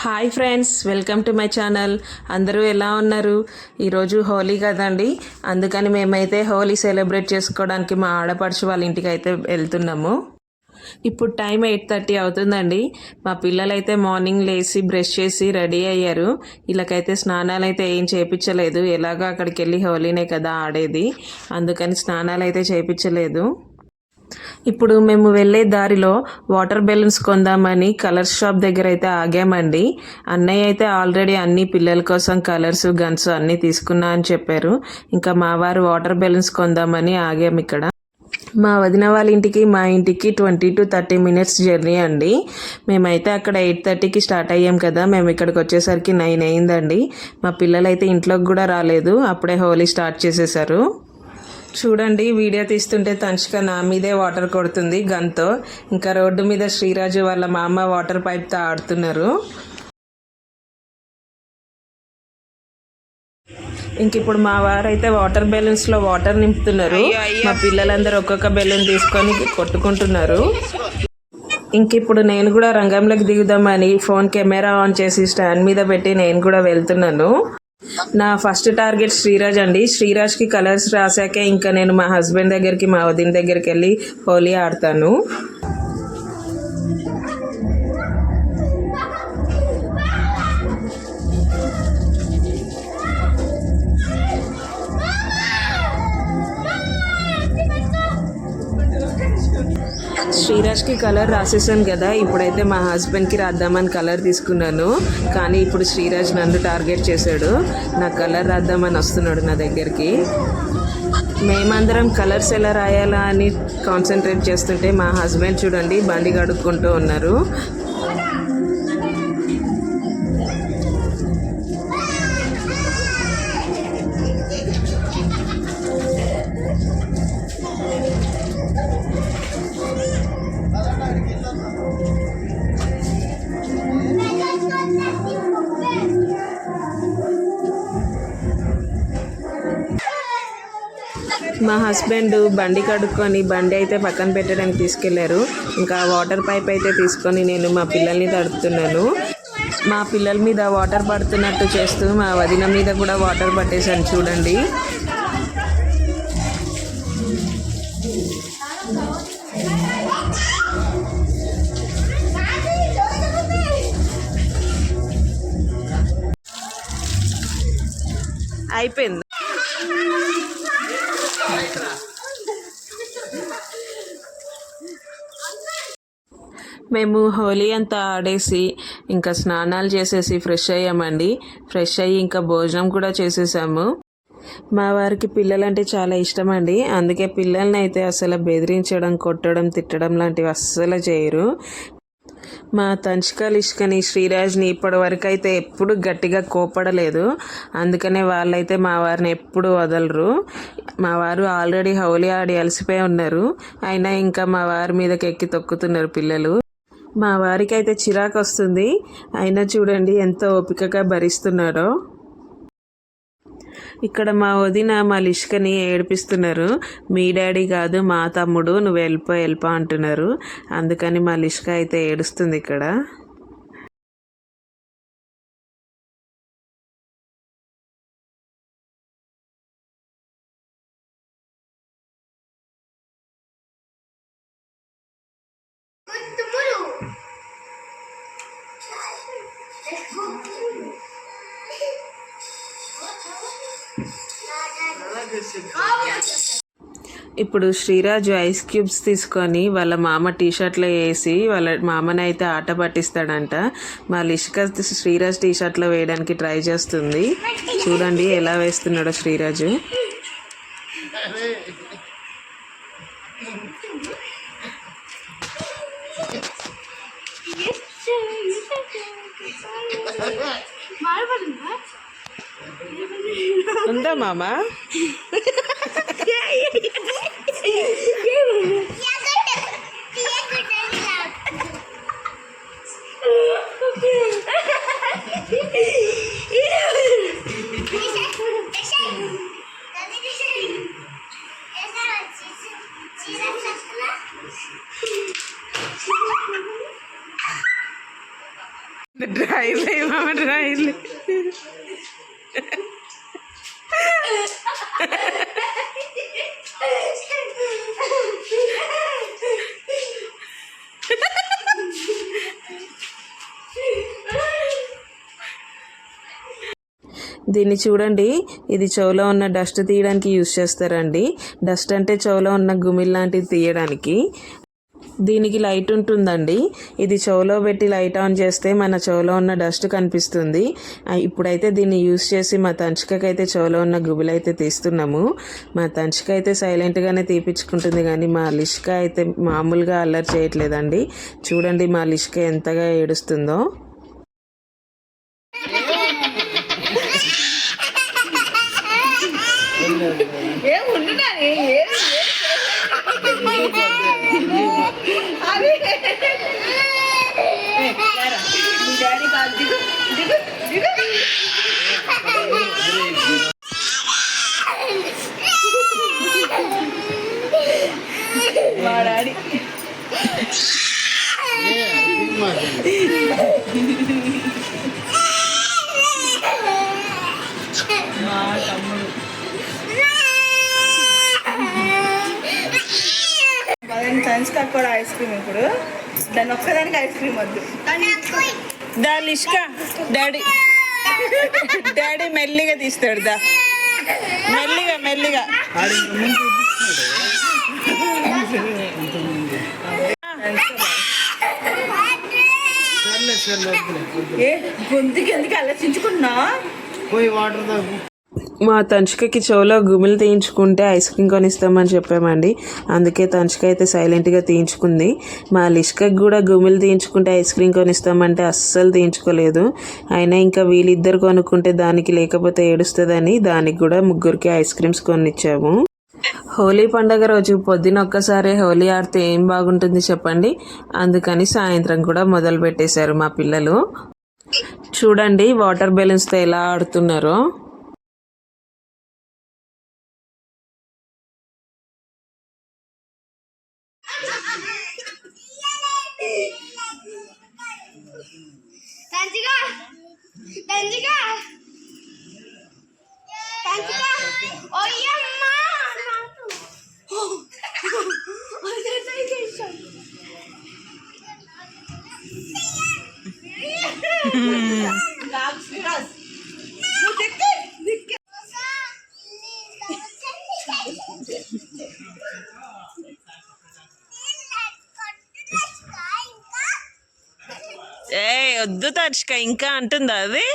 Hi friends welcome to my channel. అందరూ ఎలా ఉన్నారు? ఈరోజు హోలీ కదండి. అందుకని మేమైతే హోలీ సెలబ్రేట్ చేసుకోవడానికి మా ఆడపడుచు వాళ్ళ ఇంటికి అయితే వెళ్తున్నాము. ఇప్పుడు టైం ఎయిట్ థర్టీ అవుతుందండి. మా పిల్లలైతే మార్నింగ్ లేచి బ్రష్ చేసి రెడీ అయ్యారు. ఇలాకైతే స్నానాలు అయితే ఏం చేయించలేదు ఎలాగో అక్కడికి వెళ్ళి హోలీనే కదా ఆడేది. అందుకని స్నానాలు అయితే చేయించలేదు ఇప్పుడు మేము వెళ్ళే దారిలో వాటర్ బెలూన్స్ కొందామని కలర్స్ షాప్ దగ్గర అయితే ఆగామండి. అన్నయ్య అయితే ఆల్రెడీ అన్ని పిల్లల కోసం కలర్స్ గన్స్ అన్నీ తీసుకున్నా అని చెప్పారు. ఇంకా మా వారు వాటర్ బెలూన్స్ కొందామని ఆగాము ఇక్కడ. మా వదిన వాళ్ళ ఇంటికి మా ఇంటికి twenty to thirty minutes journey అండి. మేమైతే అక్కడ ఎయిట్ థర్టీకి స్టార్ట్ అయ్యాం కదా మేము ఇక్కడికి వచ్చేసరికి నైన్ అయిందండి. మా పిల్లలైతే ఇంట్లోకి కూడా రాలేదు అప్పుడే హోలీ స్టార్ట్ చేసేసారు. చూడండి వీడియో తీస్తుంటే తనుష్క నా మీదే వాటర్ కొడుతుంది గన్తో ఇంకా రోడ్డు మీద శ్రీరాజు వాళ్ళ మా అమ్మ వాటర్ పైప్తో ఆడుతున్నారు. ఇంక ఇప్పుడు మా వారైతే వాటర్ బెలూన్స్లో వాటర్ నింపుతున్నారు. మా పిల్లలందరూ ఒక్కొక్క బెలూన్ తీసుకొని కొట్టుకుంటున్నారు. ఇంక ఇప్పుడు నేను కూడా రంగంలోకి దిగుదామని ఫోన్ కెమెరా ఆన్ చేసి స్టాండ్ మీద పెట్టి నేను కూడా వెళ్తున్నాను. నా ఫస్ట్ టార్గెట్ శ్రీరాజ్ అండి. శ్రీరాజ్కి కలర్స్ రాసాకే ఇంకా నేను మా హస్బెండ్ దగ్గరికి మా వదిన దగ్గరికి వెళ్ళి హోలీ ఆడతాను. శ్రీరాజ్కి కలర్ రాసేసాను కదా. ఇప్పుడైతే మా హస్బెండ్కి రాద్దామని కలర్ తీసుకున్నాను. కానీ ఇప్పుడు శ్రీరాజ్ నన్ను టార్గెట్ చేశాడు. నా కలర్ రాద్దామని వస్తున్నాడు నా దగ్గరికి. మేమందరం కలర్స్ ఎలా రాయాలా అని కాన్సన్ట్రేట్ చేస్తుంటే మా హస్బెండ్ చూడండి బండి కడుక్కుంటూ ఉన్నారు. హస్బెండ్ బండి కడుక్కొని బండి అయితే పక్కన పెట్టడానికి తీసుకెళ్ళారు. ఇంకా వాటర్ పైప్ అయితే తీసుకొని నేను మా పిల్లల్ని తడుపుతున్నాను. మా పిల్లల మీద వాటర్ పడుతున్నట్టు చేస్తూ మా వదిన మీద కూడా వాటర్ పట్టేశాను చూడండి. అయిపోయింది? మేము హోలీ అంతా ఆడేసి ఇంకా స్నానాలు చేసేసి ఫ్రెష్ అయ్యామండి. ఫ్రెష్ అయ్యి ఇంకా భోజనం కూడా చేసేసాము. మా వారికి పిల్లలంటే చాలా ఇష్టం అండి అందుకే పిల్లల్ని అయితే అసలు బెదిరించడం కొట్టడం తిట్టడం లాంటివి అస్సలు చేయరు. మా తంచికలు ఇష్కని శ్రీరాజ్ని ఇప్పటి వరకు అయితే ఎప్పుడు గట్టిగా కోపడలేదు అందుకనే వాళ్ళైతే మా వారిని ఎప్పుడు వదలరు. మా వారు ఆల్రెడీ హౌలీ ఆడి అలసిపోయి ఉన్నారు. అయినా ఇంకా మా వారి మీదకి ఎక్కి తొక్కుతున్నారు పిల్లలు. మా వారికి అయితే చిరాకు వస్తుంది అయినా చూడండి ఎంత ఓపికగా భరిస్తున్నారో. ఇక్కడ మా వదిన మా లిష్కని ఏడిపిస్తున్నారు. మీ డాడీ కాదు మా తమ్ముడు నువ్వు వెళ్ళిపో వెళ్ళిపో అంటున్నారు. అందుకని మా లిష్క అయితే ఏడుస్తుంది ఇక్కడ. ఇప్పుడు శ్రీరాజు ఐస్ క్యూబ్స్ తీసుకొని వాళ్ళ మామ టీ షర్ట్లో వేసి వాళ్ళ మామని అయితే ఆట పట్టిస్తాడంట. మా లిష్క శ్రీరాజ్ టీ షర్ట్లో వేయడానికి ట్రై చేస్తుంది. చూడండి ఎలా వేస్తున్నాడో శ్రీరాజు. ఉందా మామ? దీన్ని చూడండి. ఇది చెవులో ఉన్న డస్ట్ తీయడానికి యూస్ చేస్తారండి. డస్ట్ అంటే చెవులో ఉన్న గుమిల్ లాంటిది తీయడానికి. దీనికి లైట్ ఉంటుందండి. ఇది చెవులో పెట్టి లైట్ ఆన్ చేస్తే మన చెవులో ఉన్న డస్ట్ కనిపిస్తుంది. ఇప్పుడైతే దీన్ని యూస్ చేసి మా తంచికకైతే చెవులో ఉన్న గుబులు అయితే తీస్తున్నాము. మా తంచిక అయితే సైలెంట్గానే తీపించుకుంటుంది కానీ మా లిష్క అయితే మామూలుగా అల్లరి చేయట్లేదండి. చూడండి మా లిష్క ఎంతగా ఏడుస్తుందో. ఏం ఉండునాని అది మీ డాడీ కాదు దిగు దిగు దిగు మా డాడీ కూడా ఐస్ క్రీమ్ ఇప్పుడు. దాని ఒక్కదానికి ఐస్ క్రీమ్ వద్దు. దా లిష్క డాడీ. డాడీ మెల్లిగా తీస్తాడు దా. మెల్లిగా మెల్లిగా. ఏ గొంతుకి ఎందుకు ఆలోచించుకున్నా పోయి వాటర్ తాగు. మా తంచికకి చెవులో గుమిలు తీయించుకుంటే ఐస్ క్రీమ్ కొనిస్తామని చెప్పామండి. అందుకే తంచిక అయితే సైలెంట్గా తీయించుకుంది. మా లిష్కకి కూడా గుమిలు తీయించుకుంటే ఐస్ క్రీమ్ కొనిస్తామంటే అస్సలు తీయించుకోలేదు. అయినా ఇంకా వీళ్ళిద్దరు కొనుక్కుంటే దానికి లేకపోతే ఏడుస్తుందని దానికి కూడా ముగ్గురికి ఐస్ క్రీమ్స్ కొనిచ్చాము. హోలీ పండగ రోజు పొద్దున ఒక్కసారి హోలీ ఆడితే ఏం బాగుంటుంది చెప్పండి. అందుకని సాయంత్రం కూడా మొదలు పెట్టేశారు మా పిల్లలు. చూడండి వాటర్ బెలూన్స్తో ఎలా ఆడుతున్నారో. Danjika. వద్దు తర్షిక ఇంకా అంటుందా అది?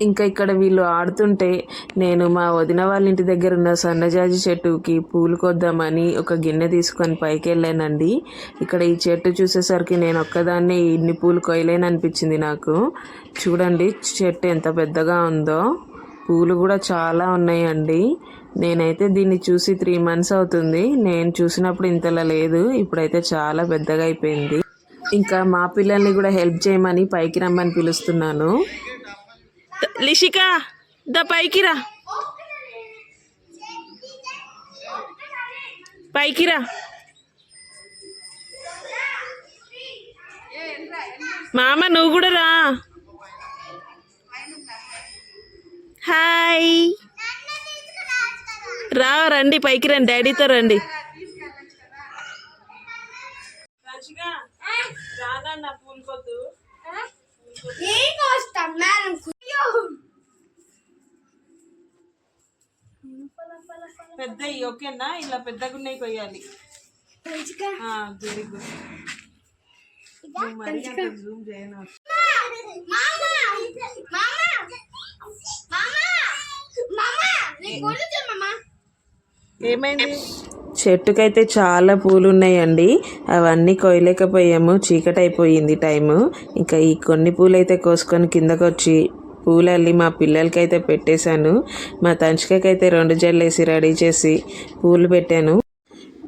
ఇంకా ఇక్కడ వీళ్ళు ఆడుతుంటే నేను మా వదిన వాళ్ళ ఇంటి దగ్గర ఉన్న సన్నజాజి చెట్టుకి పూలు కొద్దామని ఒక గిన్నె తీసుకొని పైకి వెళ్ళానండి. ఇక్కడ ఈ చెట్టు చూసేసరికి నేను ఒక్కదాన్నే ఇన్ని పూలు కొయ్యలేని అనిపించింది నాకు. చూడండి చెట్టు ఎంత పెద్దగా ఉందో. పూలు కూడా చాలా ఉన్నాయండి. నేనైతే దీన్ని చూసి త్రీ మంత్స్ అవుతుంది. నేను చూసినప్పుడు ఇంతలా లేదు. ఇప్పుడైతే చాలా పెద్దగా అయిపోయింది. ఇంకా మా పిల్లల్ని కూడా హెల్ప్ చేయమని పైకి రమ్మని పిలుస్తున్నాను. లిషిక ద పైకి రా. పైకి రా. మామ నువ్వు కూడా రా. హాయ్. రా రండి పైకి రండి డాడీతో రండి. ఏం వస్తాం మేడం పెద్ద ఓకేనా? ఇలా పెద్దగా ఉన్నాయి కొయ్యాలి. వెరీ గుడ్ జూమ్ చేయను మామా మామా మామా మామా నీ కొలు మామా ఏమైంది? చెట్టుకైతే చాలా పూలు ఉన్నాయండి అవన్నీ కొయ్యలేకపోయాము. చీకటి అయిపోయింది టైము. ఇంకా ఈ కొన్ని పూలు అయితే కోసుకొని కిందకు వచ్చి పూలు అల్లి మా పిల్లలకైతే పెట్టేశాను. మా తంచికకైతే రెండు జల్లు వేసి రెడీ చేసి పూలు పెట్టాను.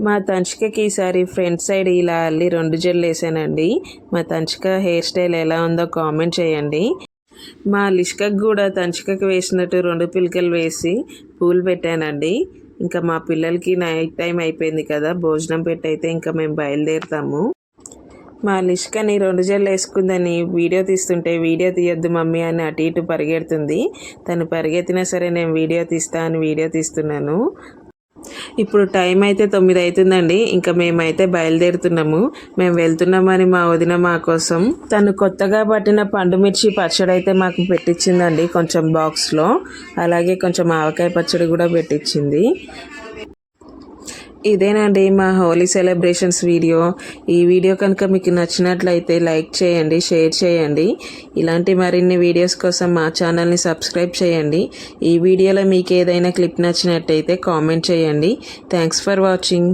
మా తంచికకి ఈసారి ఫ్రంట్ సైడ్ ఇలా అల్లి రెండు జల్లు వేసానండి. మా తంచిక హెయిర్ స్టైల్ ఎలా ఉందో కామెంట్ చేయండి. మా లిష్కకు కూడా తంచికకు వేసినట్టు రెండు పిలకలు వేసి పూలు పెట్టానండి. ఇంకా మా పిల్లలకి నైట్ టైం అయిపోయింది కదా భోజనం పెట్టయితే ఇంకా మేము బయలుదేరుతాము. మా లిష్కని రెండు జల్లు వేసుకుందని వీడియో తీస్తుంటే వీడియో తీయొద్దు మమ్మీ అని అటు ఇటు పరిగెడుతుంది. తను పరిగెత్తినా సరే నేను వీడియో తీస్తా అని వీడియో తీస్తున్నాను. ఇప్పుడు టైం అయితే తొమ్మిది అవుతుందండి ఇంకా మేమైతే బయలుదేరుతున్నాము. మేము వెళ్తున్నామని మా వదిన మా కోసం. తను కొత్తగా పట్టిన పండు మిర్చి పచ్చడి అయితే మాకు పెట్టించిందండి కొంచెం బాక్స్లో. అలాగే కొంచెం ఆవకాయ పచ్చడి కూడా పెట్టించింది ఇదేనండి మా హోలీ సెలబ్రేషన్స్ వీడియో. ఈ వీడియో కనుక మీకు నచ్చినట్లయితే లైక్ చేయండి షేర్ చేయండి. ఇలాంటి మరిన్ని వీడియోస్ కోసం మా ఛానల్ని సబ్స్క్రైబ్ చేయండి. ఈ వీడియోలో మీకు ఏదైనా క్లిప్ నచ్చినట్టయితే కామెంట్ చేయండి. Thanks for watching.